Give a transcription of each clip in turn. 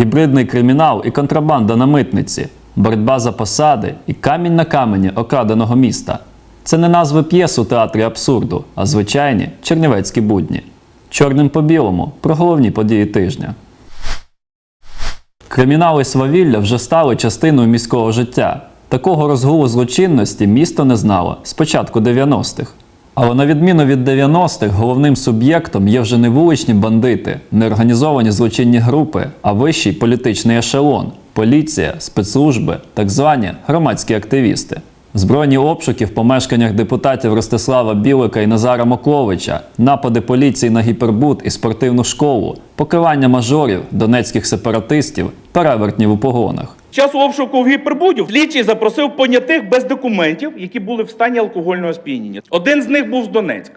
гібридний кримінал і контрабанда на митниці, боротьба за посади і камінь на камені окраденого міста. Це не назви п'єс у театрі абсурду, а звичайні чернівецькі будні. Чорним по білому про головні події тижня. Кримінал і свавілля вже стали частиною міського життя. Такого розгулу злочинності місто не знало з початку 90-х. Але на відміну від 90-х, головним суб'єктом є вже не вуличні бандити, не організовані злочинні групи, а вищий політичний ешелон поліція, спецслужби, так звані громадські активісти. Збройні обшуки в помешканнях депутатів Ростислава Білика і Назара Мокловича, напади поліції на гіпербут і спортивну школу, покривання мажорів, донецьких сепаратистів, перевертнів у погонах. Час обшуку в гіпербудів слідчий запросив понятих без документів, які були в стані алкогольного сп'яніння. Один з них був з Донецька.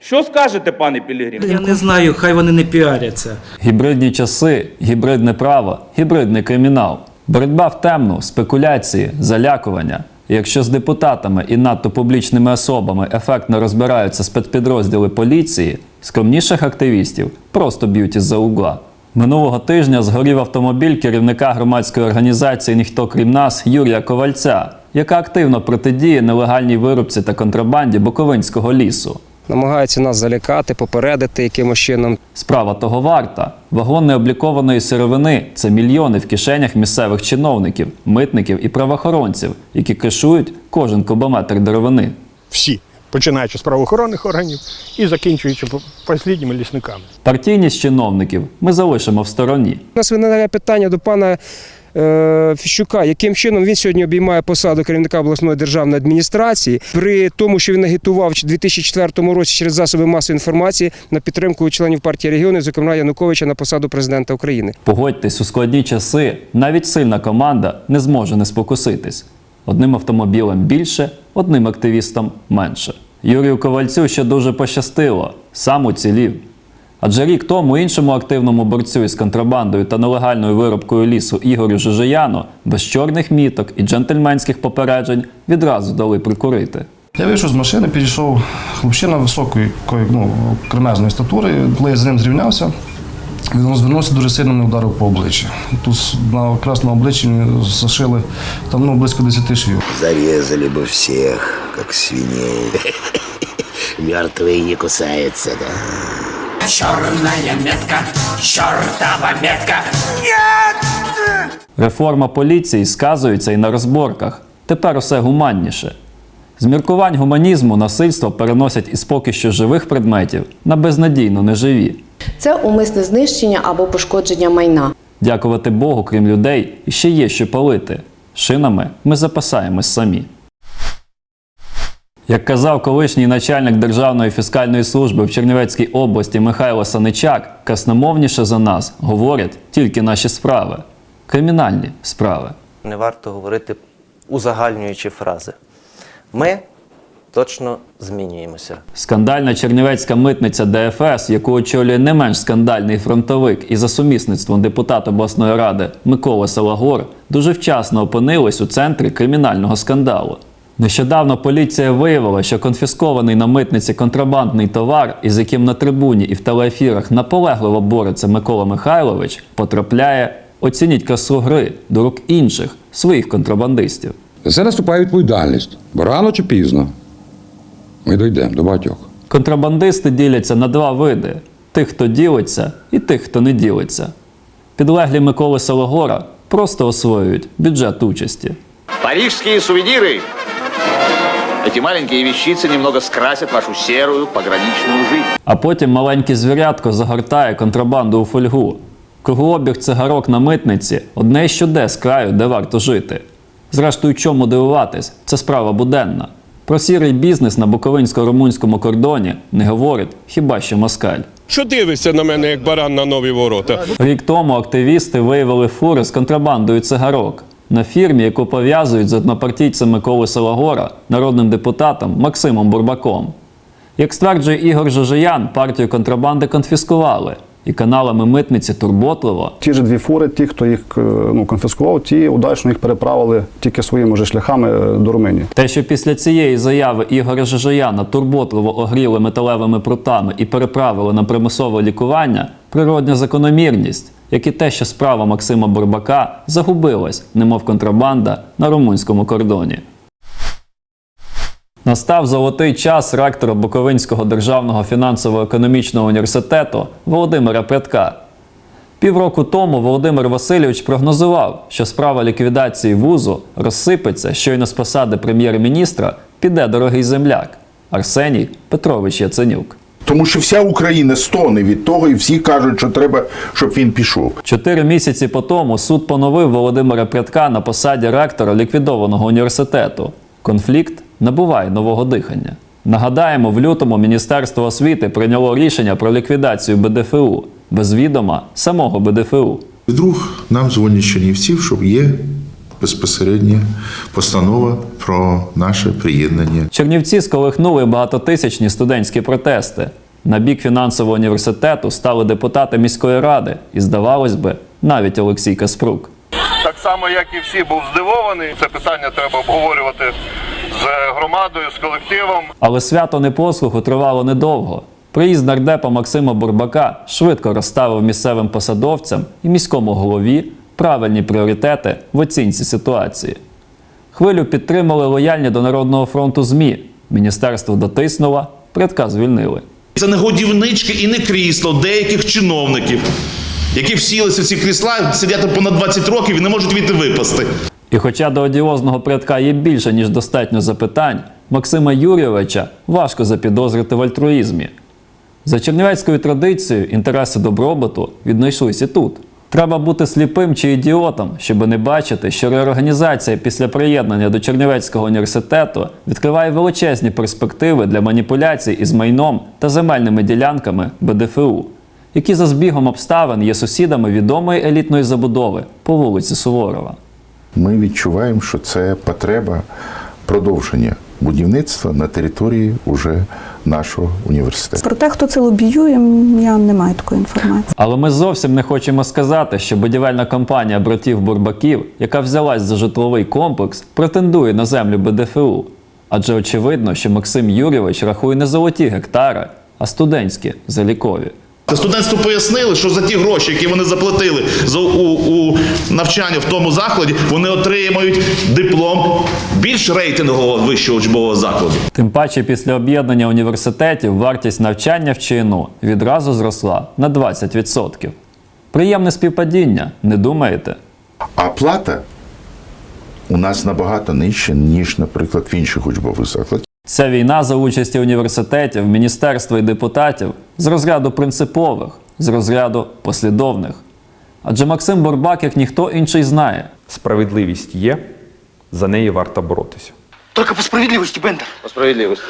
Що скажете, пане Пілігрім? Я не знаю, хай вони не піаряться. Гібридні часи, гібридне право, гібридний кримінал, боротьба в темну, спекуляції, залякування. Якщо з депутатами і надто публічними особами ефектно розбираються спецпідрозділи поліції, скромніших активістів просто б'ють із-за угла. Минулого тижня згорів автомобіль керівника громадської організації Ніхто крім нас Юрія Ковальця, яка активно протидіє нелегальній вирубці та контрабанді Буковинського лісу. намагаються нас залякати, попередити якимось чином. Справа того варта. Вагон необлікованої сировини це мільйони в кишенях місцевих чиновників, митників і правоохоронців, які кишують кожен кубометр деревини. всі, починаючи з правоохоронних органів і закінчуючи по- послідніми лісниками. Партійність чиновників ми залишимо в стороні. У нас виникає питання до пана е, Фіщука, яким чином він сьогодні обіймає посаду керівника обласної державної адміністрації, при тому, що він агітував у 2004 році через засоби масової інформації на підтримку членів партії регіонів, зокрема Януковича, на посаду президента України. Погодьтесь, у складні часи навіть сильна команда не зможе не спокуситись. Одним автомобілем більше, одним активістом менше. Юрію Ковальцю ще дуже пощастило, сам уцілів. Адже рік тому іншому активному борцю із контрабандою та нелегальною виробкою лісу Ігорю Жижияну без чорних міток і джентльменських попереджень відразу дали прикурити. Я вийшов з машини, підійшов хлопчина високої, ну, кремезної статури. Коли я з ним зрівнявся, він розвернувся дуже сильно не ударив по обличчі. Тут на на обличчі зашили там ну, близько 10 швів. Зарезали бы всех, как свиней. Мертвый не кусается, да? Черная метка, чертова метка. Реформа поліції сказується і на розборках. Тепер усе гуманніше. З міркувань гуманізму насильство переносять із поки що живих предметів на безнадійно неживі. Це умисне знищення або пошкодження майна. Дякувати Богу, крім людей, іще є що палити. Шинами ми запасаємось самі. Як казав колишній начальник Державної фіскальної служби в Чернівецькій області Михайло Саничак, красномовніше за нас говорять тільки наші справи кримінальні справи. не варто говорити узагальнюючи фрази. Ми точно змінюємося. Скандальна чернівецька митниця ДФС, яку очолює не менш скандальний фронтовик і за сумісництвом депутат обласної ради Микола Салагор, дуже вчасно опинилась у центрі кримінального скандалу. Нещодавно поліція виявила, що конфіскований на митниці контрабандний товар, із яким на трибуні і в телеефірах наполегливо бореться Микола Михайлович, потрапляє, оцініть красу гри до рук інших своїх контрабандистів. За це наступає відповідальність, бо рано чи пізно ми дійдемо до багатьох. Контрабандисти діляться на два види: тих, хто ділиться, і тих, хто не ділиться. Підлеглі Миколи Сологора просто освоюють бюджет участі. Парижские сувениры. Эти маленькие вещицы немного скрасят вашу серую пограничную жизнь. А потім маленьке звірятко загортає контрабанду у фольгу. Кругообіг цигарок на митниці одне що де з краю, де варто жити. Зрештою, чому дивуватись, це справа буденна. Про сірий бізнес на буковинсько-румунському кордоні не говорить хіба що москаль. Що дивишся на мене, як баран на нові ворота? Рік тому активісти виявили фури з контрабандою цигарок на фірмі, яку пов'язують з однопартійцем Миколи Салагора, народним депутатом Максимом Бурбаком. Як стверджує Ігор Жожиян, партію контрабанди конфіскували, і каналами митниці турботливо Ті ж дві фури, ті, хто їх е, ну, конфіскував, ті удачно їх переправили тільки своїми вже шляхами е, до Румунії. Те, що після цієї заяви Ігоря Жижаяна турботливо огріли металевими прутами і переправили на примусове лікування, природня закономірність. як і те, що справа Максима Бурбака загубилась, немов контрабанда на румунському кордоні. Настав золотий час ректора Буковинського державного фінансово-економічного університету Володимира Пятка. Півроку тому Володимир Васильович прогнозував, що справа ліквідації вузу розсипеться, щойно з посади прем'єр-міністра піде дорогий земляк Арсеній Петрович Яценюк. Тому що вся Україна стоне від того, і всі кажуть, що треба, щоб він пішов. Чотири місяці по тому суд поновив Володимира Прядка на посаді ректора ліквідованого університету. Конфлікт набуває нового дихання. Нагадаємо, в лютому Міністерство освіти прийняло рішення про ліквідацію БДФУ без відома самого БДФУ. Вдруг нам дзвонять Чернівців, що є безпосередня постанова про наше приєднання. Чернівці сколихнули багатотисячні студентські протести. На бік фінансового університету стали депутати міської ради і, здавалось би, навіть Олексій Каспрук. Так само, як і всі, був здивований. Це питання треба обговорювати з громадою, з колективом. Але свято непослуху тривало недовго. Приїзд нардепа Максима Бурбака швидко розставив місцевим посадовцям і міському голові правильні пріоритети в оцінці ситуації. Хвилю підтримали лояльні до Народного фронту ЗМІ. Міністерство дотиснуло, предка звільнили. Це не годівнички і не крісло деяких чиновників, які всілися в ці крісла, сидять понад 20 років і не можуть від випасти. І хоча до одіозного предка є більше, ніж достатньо запитань, Максима Юрійовича важко запідозрити в альтруїзмі. За чернівецькою традицією інтереси добробуту віднайшлися тут. Треба бути сліпим чи ідіотом, щоб не бачити, що реорганізація після приєднання до Чернівецького університету відкриває величезні перспективи для маніпуляцій із майном та земельними ділянками БДФУ, які за збігом обставин є сусідами відомої елітної забудови по вулиці Суворова. Ми відчуваємо, що це потреба продовження будівництва на території уже нашого університету. Про те, хто це лобіює, я не маю такої інформації. Але ми зовсім не хочемо сказати, що будівельна компанія братів Бурбаків, яка взялась за житловий комплекс, претендує на землю БДФУ. Адже очевидно, що Максим Юрійович рахує не золоті гектари, а студентські залікові. Та студентству пояснили, що за ті гроші, які вони заплатили за у, у навчання в тому закладі, вони отримають диплом більш рейтингового вищого учбового закладу. Тим паче після об'єднання університетів вартість навчання в ЧНУ відразу зросла на 20%. Приємне співпадіння, не думаєте? А плата у нас набагато нижча, ніж, наприклад, в інших учбових закладах. Ця війна за участі університетів, міністерства і депутатів з розряду принципових, з розряду послідовних. Адже Максим Бурбак, як ніхто інший, знає. Справедливість є, за неї варто боротися. Только по справедливості, Бендер. По справедливости.